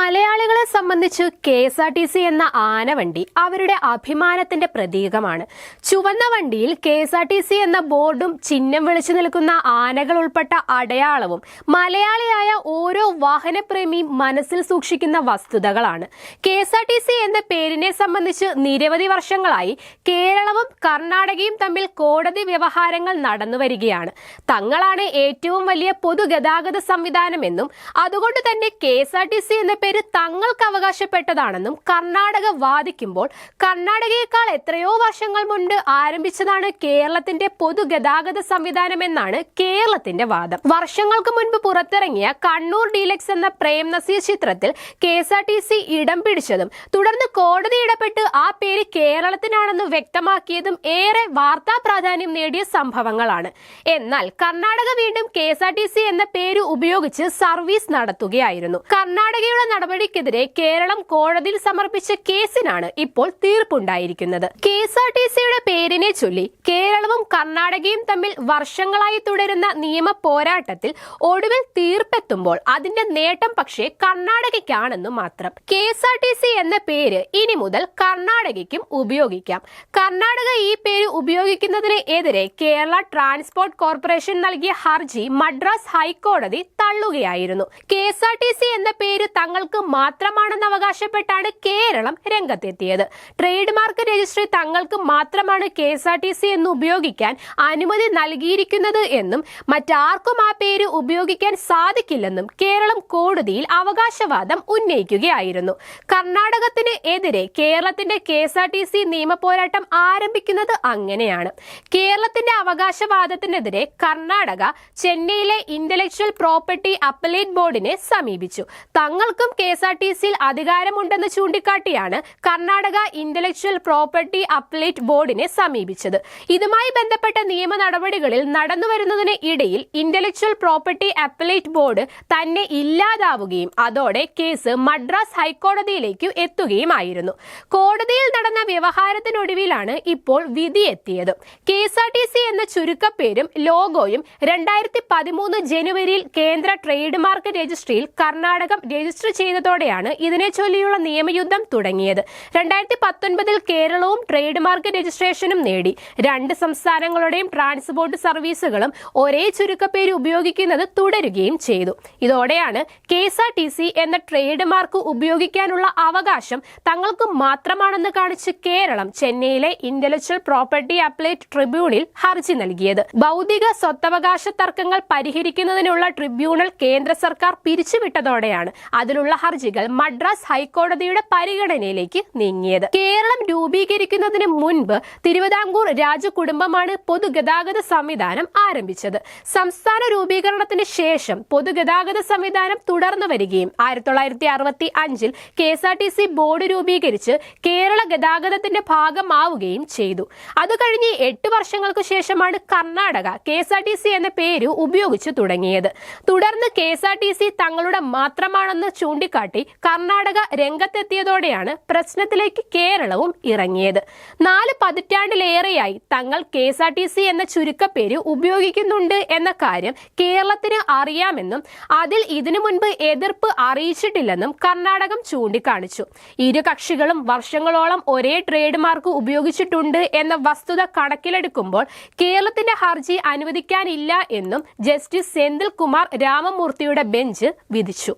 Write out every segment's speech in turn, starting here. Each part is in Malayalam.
മലയാളികളെ സംബന്ധിച്ച് K S R T C എന്ന ആനവണ്ടി അവരുടെ അഭിമാനത്തിന്റെ പ്രതീകമാണ്. ചുവന്ന വണ്ടിയിൽ K S R T C എന്ന ബോർഡും ചിഹ്നം വിളിച്ചു നിൽക്കുന്ന ആനകൾ ഉൾപ്പെട്ട അടയാളവും മലയാളിയായ ഓരോ വാഹനപ്രേമിയും മനസ്സിൽ സൂക്ഷിക്കുന്ന വസ്തുതകളാണ്. K S R T C എന്ന പേരിനെ സംബന്ധിച്ച് നിരവധി വർഷങ്ങളായി കേരളവും കർണാടകയും തമ്മിൽ കോടതി വ്യവഹാരങ്ങൾ നടന്നു വരികയാണ്. തങ്ങളാണ് ഏറ്റവും വലിയ പൊതുഗതാഗത സംവിധാനമെന്നും അതുകൊണ്ട് തന്നെ K S R T C എന്ന പേര് തങ്ങൾക്ക് അവകാശപ്പെട്ടതാണെന്നും കർണാടക വാദിക്കുമ്പോൾ കർണാടകയേക്കാൾ എത്രയോ വർഷങ്ങൾ മുൻപ് ആരംഭിച്ചതാണ് കേരളത്തിന്റെ പൊതുഗതാഗത സംവിധാനമെന്നാണ് കേരളത്തിന്റെ വാദം. വർഷങ്ങൾക്ക് മുൻപ് പുറത്തിറങ്ങിയ കണ്ണൂർ ഡീലക്സ് എന്ന പ്രേം നസീർ ചിത്രത്തിൽ K S R T C ഇടം പിടിച്ചതും തുടർന്ന് കോടതി ഇടപെട്ട് ആ പേര് കേരളത്തിനാണെന്ന് വ്യക്തമാക്കിയതും ഏറെ വാർത്താ പ്രാധാന്യം നേടിയ സംഭവങ്ങളാണ്. എന്നാൽ കർണാടക വീണ്ടും K S R T C എന്ന പേര് ഉപയോഗിച്ച് സർവീസ് നടത്തുകയായിരുന്നു. കർണാടകയുടെ നടപടിക്കെതിരെ കേരളം കോടതിയിൽ സമർപ്പിച്ച കേസിനാണ് ഇപ്പോൾ തീർപ്പുണ്ടായിരിക്കുന്നത്. കെ എസ് ആർ ടി സിയുടെ പേരിനെ ചൊല്ലി കേരളവും കർണാടകയും തമ്മിൽ വർഷങ്ങളായി തുടരുന്ന നിയമ പോരാട്ടത്തിൽ ഒടുവിൽ തീർപ്പെത്തുമ്പോൾ അതിന്റെ നേട്ടം പക്ഷേ കർണാടകയ്ക്കാണെന്നു മാത്രം. K S R T C എന്ന പേര് ഇനി മുതൽ കർണാടകയ്ക്കും ഉപയോഗിക്കാം. കർണാടക ഈ പേര് ഉപയോഗിക്കുന്നതിന് എതിരെ കേരള ട്രാൻസ്പോർട്ട് കോർപ്പറേഷൻ നൽകിയ ഹർജി മദ്രാസ് ഹൈക്കോടതി തള്ളുകയായിരുന്നു. K S R T C എന്ന പേര് തങ്ങൾക്ക് മാത്രമാണെന്ന് അവകാശപ്പെട്ടാണ് കേരളം രംഗത്തെത്തിയത്. ട്രേഡ് മാർക്ക് രജിസ്ട്രി തങ്ങൾക്ക് മാത്രമാണ് K S R T C എന്ന് ഉപയോഗിക്കാൻ അനുമതി നൽകിയിരിക്കുന്നത് എന്നും മറ്റാർക്കും ആ പേര് ഉപയോഗിക്കാൻ സാധിക്കില്ലെന്നും കേരളം കോടതിയിൽ അവകാശവാദം ഉന്നയിക്കുകയായിരുന്നു. കർണാടകത്തിന് എതിരെ കേരളത്തിന്റെ K S R T C നിയമപോരാട്ടം ആരംഭിക്കുന്നത് അങ്ങനെയാണ്. കേരളത്തിന്റെ അവകാശവാദത്തിനെതിരെ കർണാടക ചെന്നൈയിലെ ഇന്റലക്ച്വൽ പ്രോപ്പർട്ടി അപ്പലേറ്റ് ബോർഡിനെ സമീപിച്ചു. തങ്ങൾക്കും കെ എസ് ആർ ടി സിയിൽ അധികാരമുണ്ടെന്ന് ചൂണ്ടിക്കാട്ടിയാണ് കർണാടക ഇന്റലക്ച്വൽ പ്രോപ്പർട്ടി അപ്ലേറ്റ് ബോർഡിനെ സമീപിച്ചത്. ഇതുമായി ബന്ധപ്പെട്ട നിയമ നടപടികളിൽ നടന്നുവരുന്നതിന് ഇടയിൽ ഇന്റലക്ച്വൽ പ്രോപ്പർട്ടി അപ്ലേറ്റ് ബോർഡ് തന്നെ ഇല്ലാതാവുകയും അതോടെ കേസ് മദ്രാസ് ഹൈക്കോടതിയിലേക്ക് എത്തുകയുമായിരുന്നു. കോടതിയിൽ നടന്ന വ്യവഹാരത്തിനൊടുവിലാണ് ഇപ്പോൾ വിധി എത്തിയത്. K S R T C എന്ന ചുരുക്കപ്പേരും ലോഗോയും രണ്ടായിരത്തി പതിമൂന്ന് ജനുവരിയിൽ കേന്ദ്ര ട്രേഡ് മാർക്ക് രജിസ്ട്രിയിൽ കർണാടകം രജിസ്റ്റർ ചെയ്തതോടെയാണ് ഇതിനെ ചൊല്ലിയുള്ള നിയമയുദ്ധം തുടങ്ങിയത്. രണ്ടായിരത്തി പത്തൊൻപതിൽ കേരളവും ട്രേഡ് മാർക്ക് രജിസ്ട്രേഷനും നേടി. രണ്ട് സംസ്ഥാനങ്ങളുടെയും ട്രാൻസ്പോർട്ട് സർവീസുകളും ഒരേ ചുരുക്കപ്പേര് ഉപയോഗിക്കുന്നത് തുടരുകയും ചെയ്തു. ഇതോടെയാണ് K S R T C എന്ന ട്രേഡ് മാർക്ക് ഉപയോഗിക്കാനുള്ള അവകാശം തങ്ങൾക്ക് മാത്രമാണെന്ന് കാണിച്ച് കേരളം ചെന്നൈയിലെ ഇന്റലക്ച്വൽ പ്രോപ്പർട്ടി അപ്ലേറ്റ് ട്രിബ്യൂണൽ ഹർജി നൽകിയത്. ഭൗതിക സ്വത്തവകാശ തർക്കങ്ങൾ പരിഹരിക്കുന്നതിനുള്ള ട്രിബ്യൂണൽ കേന്ദ്ര സർക്കാർ പിരിച്ചുവിട്ടതോടെയാണ്. അതിലുള്ള ഹർജികൾ മദ്രാസ് ഹൈക്കോടതിയുടെ പരിഗണനയിലേക്ക് നീങ്ങിയത്. കേരളം രൂപീകരിക്കുന്നതിന് മുൻപ് തിരുവിതാംകൂർ രാജകുടുംബമാണ് പൊതുഗതാഗത സംവിധാനം ആരംഭിച്ചത്. സംസ്ഥാന രൂപീകരണത്തിന് ശേഷം പൊതുഗതാഗത സംവിധാനം തുടർന്നു വരികയും ആയിരത്തി തൊള്ളായിരത്തി അറുപത്തി അഞ്ചിൽ K S R T C board രൂപീകരിച്ച് കേരള ഗതാഗതത്തിന്റെ ഭാഗമാവുകയും ചെയ്തു. അത് കഴിഞ്ഞ് എട്ട് വർഷങ്ങൾക്ക് ശേഷമാണ് Karnataka K S R T C എന്ന പേര് ഉപയോഗിച്ചു തുടങ്ങിയത്. തുടർന്ന് K S R T C തങ്ങളുടെ മാത്രമാണെന്ന് ചൂണ്ടിക്കാട്ടി കർണാടക രംഗത്തെത്തിയതോടെയാണ് പ്രശ്നത്തിലേക്ക് കേരളവും ഇറങ്ങിയത്. നാല് പതിറ്റാണ്ടിലേറെയായി തങ്ങൾ K S R T C എന്ന ചുരുക്കപ്പേര് ഉപയോഗിക്കുന്നുണ്ട് എന്ന കാര്യം കേരളത്തിന് അറിയാമെന്നും അതിൽ ഇതിനു മുൻപ് എതിർപ്പ് അറിയിച്ചിട്ടില്ലെന്നും കർണാടകം ചൂണ്ടിക്കാണിച്ചു. ഇരു കക്ഷികളും വർഷങ്ങളോളം ഒരേ ട്രേഡ് മാർക്ക് ഉപയോഗിച്ചിട്ടുണ്ട് എന്ന വസ്തുത കണക്കിലെടുക്കുമ്പോൾ കേരളത്തിന്റെ ഹർജി അനുവദിക്കാനില്ല എന്നും ജസ്റ്റിസ് സെന്തിൽ കുമാർ രാമമൂർത്തിയുടെ ബെഞ്ച് വിധിച്ചു.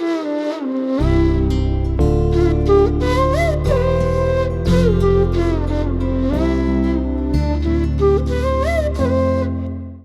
Müzik